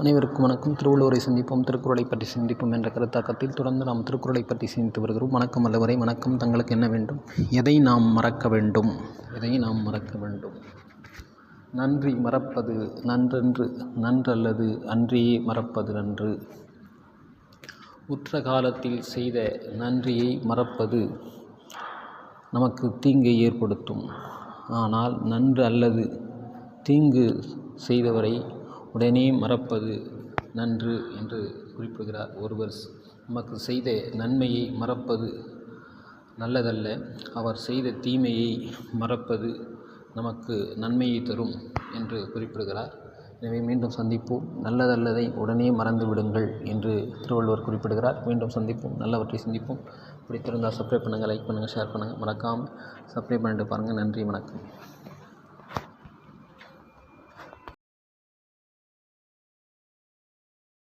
அனைவருக்கும் வணக்கம். திருவள்ளுவரை சிந்திப்போம் திருக்குறளை பற்றி சிந்திப்போம் என்ற கருத்தாக்கத்தில் தொடர்ந்து நாம் திருக்குறளை பற்றி சிந்தித்து வருகிறோம். வணக்கம் அல்லவரை வணக்கம். தங்களுக்கு என்ன வேண்டும்? எதை நாம் மறக்க வேண்டும்? எதை நாம் மறக்க வேண்டும்? நன்றி மறப்பது நன்றென்று நன்றல்லது அன்றியே மறப்பது நன்று. உற்ற காலத்தில் செய்த நன்றியை மறப்பது நமக்கு தீங்கை ஏற்படுத்தும். ஆனால் நன்று அல்லது தீங்கு செய்தவரை உடனே மறப்பது நன்று என்று குறிப்பிடுகிறார் ஒருவர். நமக்கு செய்த நன்மையை மறப்பது நல்லதல்ல. அவர் செய்த தீமையை மறப்பது நமக்கு நன்மையை தரும் என்று குறிப்பிடுகிறார். எனவே மீண்டும் சந்திப்போம். நல்லதல்லதை உடனே மறந்து விடுங்கள் என்று திருவள்ளுவர் குறிப்பிடுகிறார். மீண்டும் சந்திப்போம். நல்லவற்றை சிந்திப்போம். பிடித்திருந்தால் சப்ஸ்கிரைப் பண்ணுங்கள் லைக் பண்ணுங்கள் ஷேர் பண்ணுங்கள். மறக்காமல் சப்ஸ்கிரைப் பண்ணிட்டு பாருங்கள். நன்றி வணக்கம்.